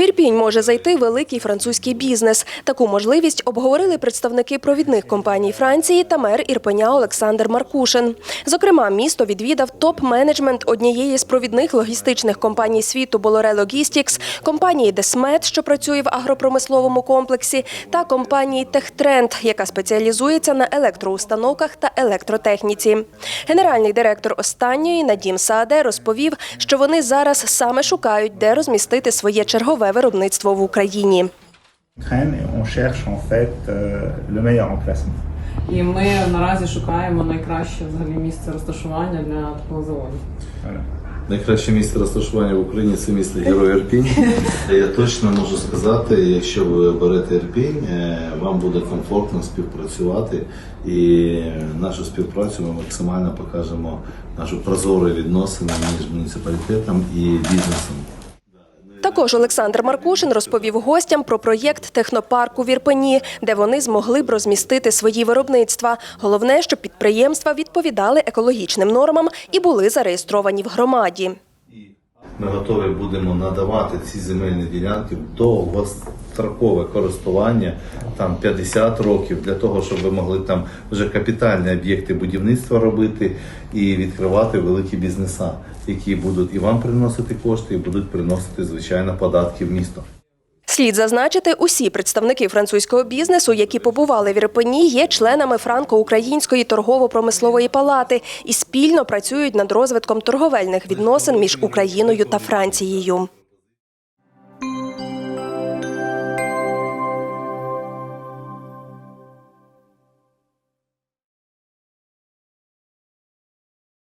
В Ірпінь може зайти великий французький бізнес. Таку можливість обговорили представники провідних компаній Франції та мер Ірпеня Олександр Маркушин. Зокрема, місто відвідав топ-менеджмент однієї з провідних логістичних компаній світу Болоре Logistics, компанії Десмет, що працює в агропромисловому комплексі, та компанії Техтренд, яка спеціалізується на електроустановках та електротехніці. Генеральний директор останньої Надім Сааде розповів, що вони зараз саме шукають, де розмістити своє чергове виробництво в Україні. Euh. І ми наразі шукаємо найкраще взагалі місце розташування для такого заводу. Найкраще місце розташування в Україні це місто Герой Ірпінь. Я точно можу сказати, якщо ви берете Ірпінь, е, вам буде комфортно співпрацювати, і нашу співпрацю ми максимально покажемо нашу прозору відносини між муніципалітетом і бізнесом. Також Олександр Маркушин розповів гостям про проєкт технопарку в Ірпені, де вони змогли б розмістити свої виробництва. Головне, щоб підприємства відповідали екологічним нормам і були зареєстровані в громаді. Ми готові будемо надавати ці земельні ділянки в довгострокове користування, там 50 років, для того, щоб ви могли там вже капітальні об'єкти будівництва робити і відкривати великі бізнеса, які будуть і вам приносити кошти, і будуть приносити звичайно податки в місто. Слід зазначити, усі представники французького бізнесу, які побували в Ірпені, є членами Франко-Української торгово-промислової палати і спільно працюють над розвитком торговельних відносин між Україною та Францією.